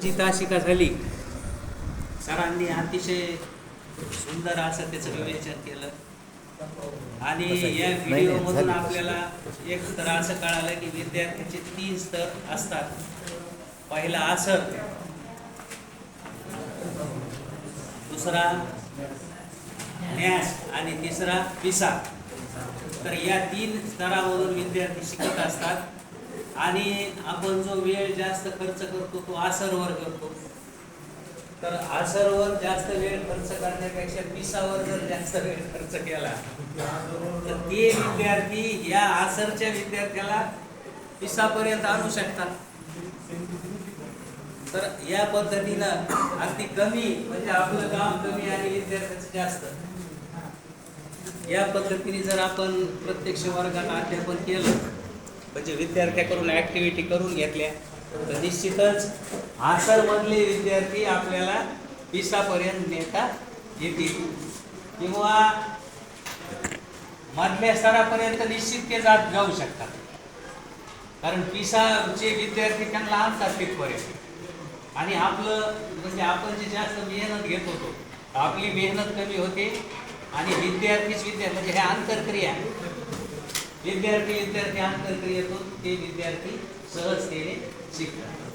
आमची तासिका झाली? सरांनी अतिशय सुंदर असं त्याचं विवेचन केलं. आणि या व्हिडिओमधून आपल्याला एक तर असं कळालं की विद्यार्थ्याचे तीन स्तर असतात. पहिला आसर दुसरा न्यास आणि तिसरा पिसा तर या तीन स्तरामधून विद्यार्थी शिकत असतात. आणि आपण जो वेळ जास्त खर्च करतो तो आसरवर करतो. तर आसरवर जास्त वेळ खर्च करण्यापेक्षा पिसावर जर जास्त वेळ खर्च केला तर ते विद्यार्थी या आसरच्या विद्यार्थ्याला पिसापर्यंत आणू शकतात. तर या पद्धतीनं अगदी कमी म्हणजे आपलं काम कमी आणि विद्यार्थ्याचं जास्त. या पद्धतीने जर आपण प्रत्यक्ष वर्गात अध्यापन केलं म्हणजे विद्यार्थ्याकडून ऍक्टिव्हिटी करून घेतल्या. तर निश्चितच आसरमधले विद्यार्थी आपल्याला पिसापर्यंत नेता येतील. किंवा मधल्या स्तरापर्यंत निश्चित ते जात जाऊ शकतात. कारण पिसाचे विद्यार्थी त्यांना आणतात तिथपर्यंत. आणि आपलं म्हणजे आपण जे जास्त मेहनत घेत होतो आपली मेहनत कमी होते. आणि विद्यार्थीच विद्यार्थी म्हणजे ह्या आंतरक्रिया. विद्यार्थी विद्यार्थी आंतरक्रियेतून ते विद्यार्थी सहजतेने शिकतात.